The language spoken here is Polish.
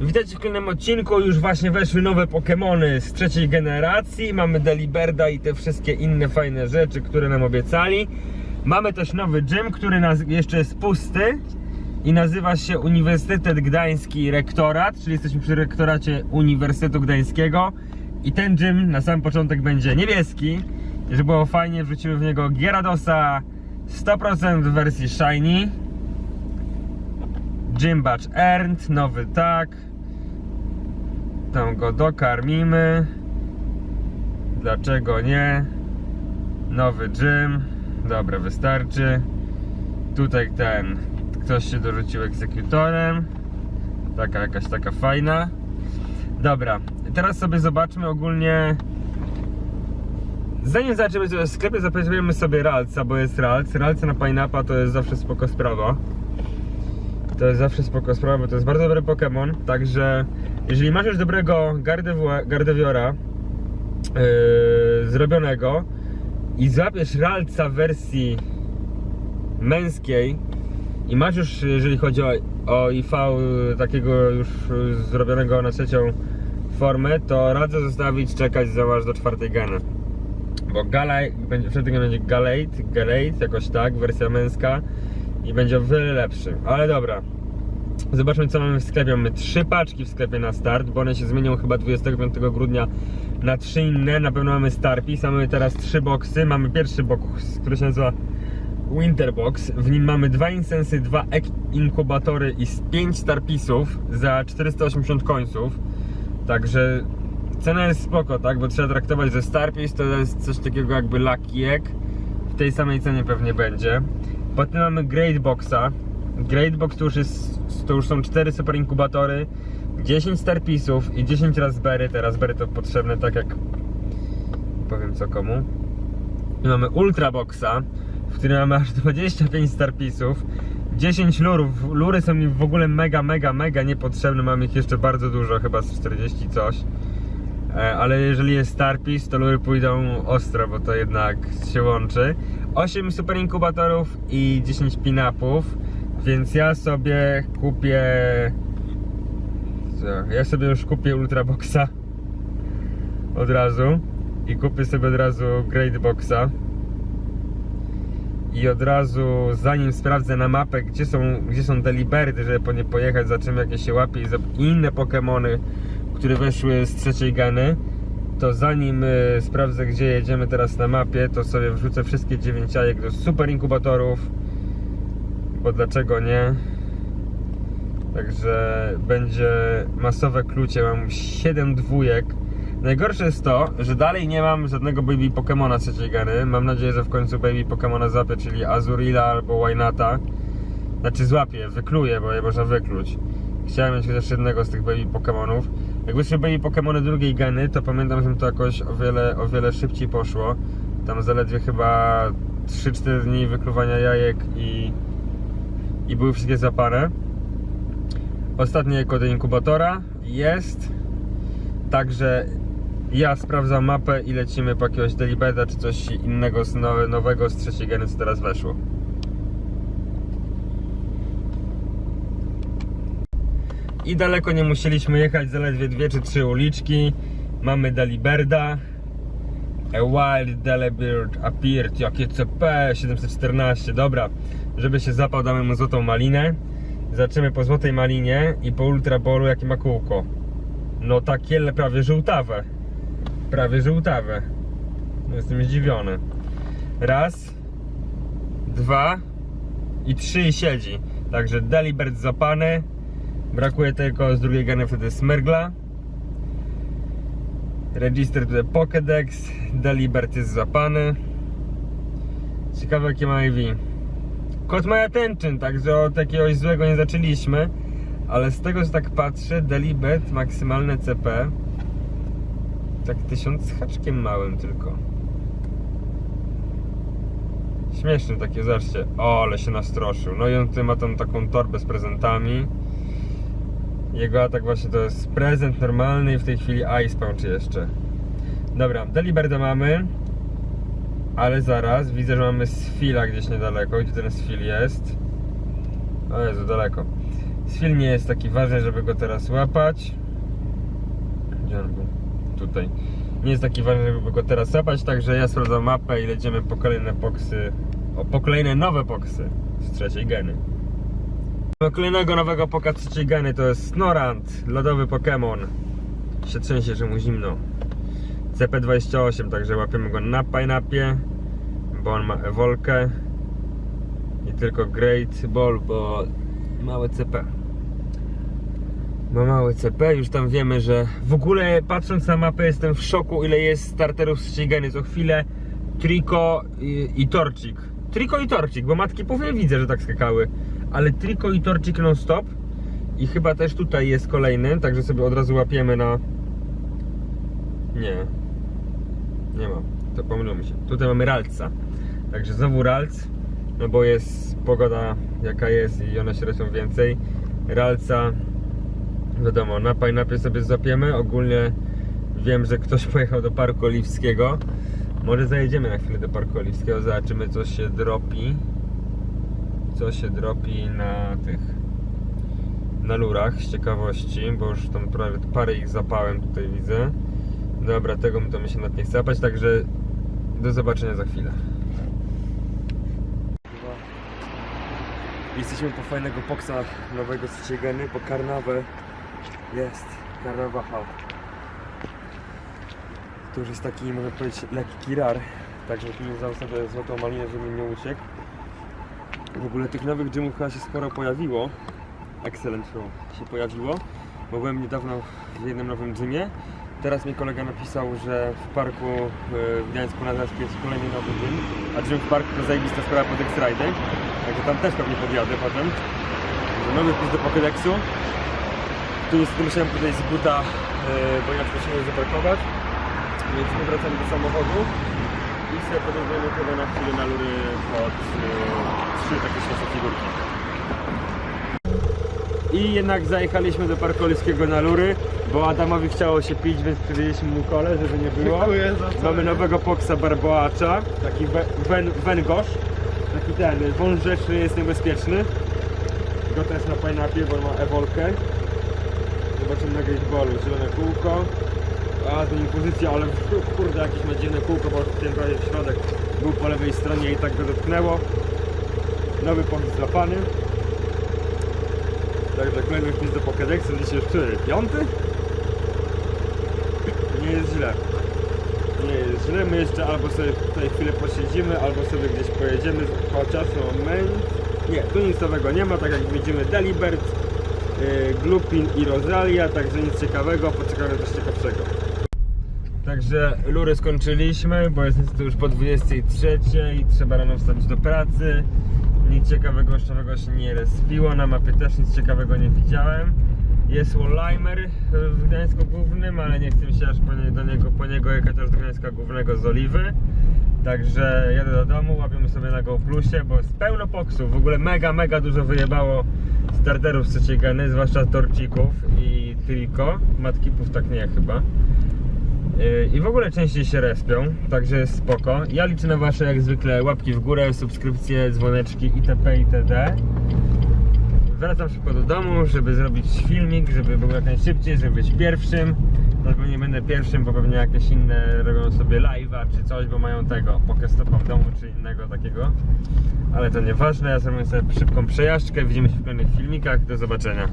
Witajcie w kolejnym odcinku, już właśnie weszły nowe Pokémony z trzeciej generacji. Mamy Deliberda i te wszystkie inne fajne rzeczy, które nam obiecali. Mamy też nowy gym, który jeszcze jest pusty I nazywa się Uniwersytet Gdański Rektorat Czyli jesteśmy przy rektoracie Uniwersytetu Gdańskiego. I ten gym na sam początek będzie niebieski. Żeby było fajnie, wrzucimy w niego Gyaradosa 100% w wersji Shiny Badge Earned, nowy tak. Tam go dokarmimy. Dlaczego nie? Nowy gym. Dobra, wystarczy. Tutaj ten. Ktoś się dorzucił egzekutorem. Taka jakaś taka fajna. Dobra, teraz sobie zobaczmy ogólnie. Zanim zaczniemy w sklepie, zaprezentujemy sobie Ralca, bo jest Ralc. Ralca na Pineappa to jest zawsze spoko sprawa. To jest zawsze spoko sprawa, to jest bardzo dobry Pokémon. Także jeżeli masz już dobrego Gardeviora yy, zrobionego i złapiesz Ralca w wersji męskiej i masz już, jeżeli chodzi o, o IV takiego już zrobionego na trzecią formę, to radzę zostawić czekać zobacz do czwartej geny. Bo Galate, wtedy będzie Galate, Galate, jakoś tak, wersja męska i będzie o wiele lepszy. Ale dobra. Zobaczmy co mamy w sklepie. Mamy trzy paczki w sklepie na start, bo one się zmienią chyba 25 grudnia na trzy inne. Na pewno mamy Starpis, mamy teraz trzy boxy. Mamy pierwszy box, który się nazywa Winter Box. W nim mamy dwa insensy, dwa inkubatory i pięć Starpisów za 480 końców. Także cena jest spoko, tak? Bo trzeba traktować, że Starpis to jest coś takiego jakby Egg. W tej samej cenie pewnie będzie. Potem mamy Great Boxa. Great Box to już, jest, to już są 4 super inkubatory, 10 Starpisów i 10 Raspberry. Te Raspberry to potrzebne tak jak powiem co komu. I mamy Ultra Boxa, w którym mamy aż 25 Starpisów. 10 lurów. Lury są mi w ogóle mega, mega, mega niepotrzebne. Mam ich jeszcze bardzo dużo, chyba z 40 coś. E, Ale jeżeli jest Starpis, to lury pójdą ostro, bo to jednak się łączy. 8 super inkubatorów i 10 pinapów, więc ja sobie kupię. Co? Ja sobie już kupię Ultraboxa od razu i kupię sobie od razu Great Boxa. I od razu, zanim sprawdzę na mapę, gdzie są, gdzie są Deliberdy, żeby po nie pojechać, zobaczymy jakie się łapie i inne Pokémony, które weszły z trzeciej geny, to zanim y, sprawdzę, gdzie jedziemy teraz na mapie, to sobie wrzucę wszystkie 9 jajek do super inkubatorów, bo dlaczego nie? Także będzie masowe klucie, mam 7 dwójek. Najgorsze jest to, że dalej nie mam żadnego baby Pokemona trzeciej geny. Mam nadzieję, że w końcu baby Pokemona złapię, czyli Azurilla albo Wynata. Znaczy złapię, wykluję, bo je można wykluć. Chciałem mieć chociaż jednego z tych baby Pokemonów. Jak wyszły baby Pokemony drugiej geny, to pamiętam, że to jakoś o wiele, o wiele szybciej poszło. Tam zaledwie chyba 3-4 dni wykluwania jajek i, i były wszystkie zapane. Ostatnie jajko do inkubatora jest. Także ja sprawdzam mapę i lecimy po jakiegoś Delibeda czy coś innego z nowe, nowego z trzeciej geny, co teraz weszło. I daleko nie musieliśmy jechać, zaledwie dwie czy trzy uliczki. Mamy Deliberda. A wild Delibird appeared, jakie CP 714. Dobra, żeby się zapał, damy mu złotą malinę. Zaczniemy po złotej malinie i po ultra bolu jakie ma kółko. No takie prawie żółtawe. Prawie żółtawe. No, Jestem zdziwiony. Raz, dwa i trzy i siedzi. Także Delibert zapany. Brakuje tylko z drugiej geny wtedy Smyrgla. Register tutaj Pokédex. Delibert jest zapany. Ciekawe jakie ma IV. Kot ma attention, także od jakiegoś złego nie zaczęliśmy. Ale z tego co tak patrzę, Delibet maksymalne CP tak tysiąc z haczkiem małym tylko. Śmieszne takie, zobaczcie. O, ale się nastroszył. No i on tutaj ma tam taką torbę z prezentami. Jego atak właśnie to jest prezent normalny i w tej chwili Ice Punch jeszcze. Dobra, Deliberda mamy. Ale zaraz, widzę, że mamy Sfila gdzieś niedaleko. Gdzie ten Sfil jest? O Jezu, daleko. Sfil nie jest taki ważny, żeby go teraz łapać. Gdzie on był? Tutaj. Nie jest taki ważny, żeby go teraz łapać, także ja sprawdzam mapę i lecimy po kolejne boksy. O, po kolejne nowe boksy z trzeciej geny. Do kolejnego nowego poka trzeciej geny to jest Snorant, lodowy Pokémon. Się trzęsie, że mu zimno. CP28, także łapiemy go na Pineapie, bo on ma ewolkę. I tylko Great Ball, bo małe CP. Ma małe CP, już tam wiemy, że w ogóle patrząc na mapę jestem w szoku ile jest starterów z ścigany co chwilę. Triko i, i Torcik. Triko i Torcik, bo matki powie widzę, że tak skakały. Ale Triko i Torcik non stop. I chyba też tutaj jest kolejny, także sobie od razu łapiemy na... Nie. Nie ma. To pomyliło mi się. Tutaj mamy Ralca. Także znowu Ralc. No bo jest pogoda jaka jest i one się robią więcej. Ralca wiadomo, na Pineapie sobie złapiemy. Ogólnie wiem, że ktoś pojechał do Parku Oliwskiego. Może zajedziemy na chwilę do Parku Oliwskiego, zobaczymy co się dropi. Co się dropi na tych na lurach z ciekawości, bo już tam prawie parę ich zapałem tutaj widzę. Dobra, tego to mi się nawet nie chce łapać, także do zobaczenia za chwilę. Jesteśmy po fajnego boksa nowego z Ciegeny, po karnawę jest karnawacha. To już jest taki, można powiedzieć, lekki rar. Także tu za sobie złotą malinę, żeby nie uciekł. W ogóle tych nowych gymów chyba się sporo pojawiło. Excellent Flow się pojawiło. Bo byłem niedawno w jednym nowym gymie. Teraz mi kolega napisał, że w parku e, w Gdańsku na Zaspie jest kolejny nowy gym. A gym w parku to zajebista sprawa pod X-Ride. Także tam też pewnie podjadę potem. Że nowy wpis do Pokédexu. Tu niestety musiałem tutaj z buta, e, bo inaczej się nie zaparkować. Więc my wracamy do samochodu chyba na chwilę na lury pod e, trzy takie figurki. I jednak zajechaliśmy do Parku Oliwskiego na lury, bo Adamowi chciało się pić, więc przywieźliśmy mu kole, żeby nie było. Dziękuję za to. Mamy nowego poksa barboacza, taki wen, węgorz, taki ten, wąż rzeczny jest niebezpieczny. Go też na pineapie, bo ma ewolkę. Zobaczymy na gateballu, zielone kółko. A, zmienił pozycję, ale w- kurde, jakieś ma dziwne kółko, bo ten prawie w środek był po lewej stronie i tak go dotknęło. Nowy pomysł złapany. Także kolejny wpis do Pokédexu, dzisiaj już który? Piąty? Nie jest źle. Nie jest źle, my jeszcze albo sobie tutaj chwilę posiedzimy, albo sobie gdzieś pojedziemy, chociaż moment. Nie, tu nic nowego nie ma, tak jak widzimy Delibert, yy, Glupin i Rosalia, także nic ciekawego, poczekamy coś ciekawszego. Także lury skończyliśmy, bo jest niestety już po 23 i trzeba rano wstać do pracy. Nic ciekawego jeszcze nowego się nie respiło, na mapie też nic ciekawego nie widziałem. Jest Wallheimer w Gdańsku Głównym, ale nie chcę się aż po nie, do niego, po niego jechać aż do Gdańska Głównego z Oliwy. Także jadę do domu, łapiemy sobie na GoPlusie, bo jest pełno poksów. W ogóle mega, mega dużo wyjebało starterów z trzeciej geny, zwłaszcza torcików i triko. Matkipów tak nie chyba. Yy, I w ogóle częściej się respią, także jest spoko. Ja liczę na wasze jak zwykle łapki w górę, subskrypcje, dzwoneczki itp. itd. Wracam szybko do domu, żeby zrobić filmik, żeby był jak najszybciej, żeby być pierwszym. Albo nie będę pierwszym, bo pewnie jakieś inne robią sobie live'a czy coś, bo mają tego Pokestopa w domu czy innego takiego. Ale to nieważne, ja zrobię sobie szybką przejażdżkę, widzimy się w kolejnych filmikach, do zobaczenia.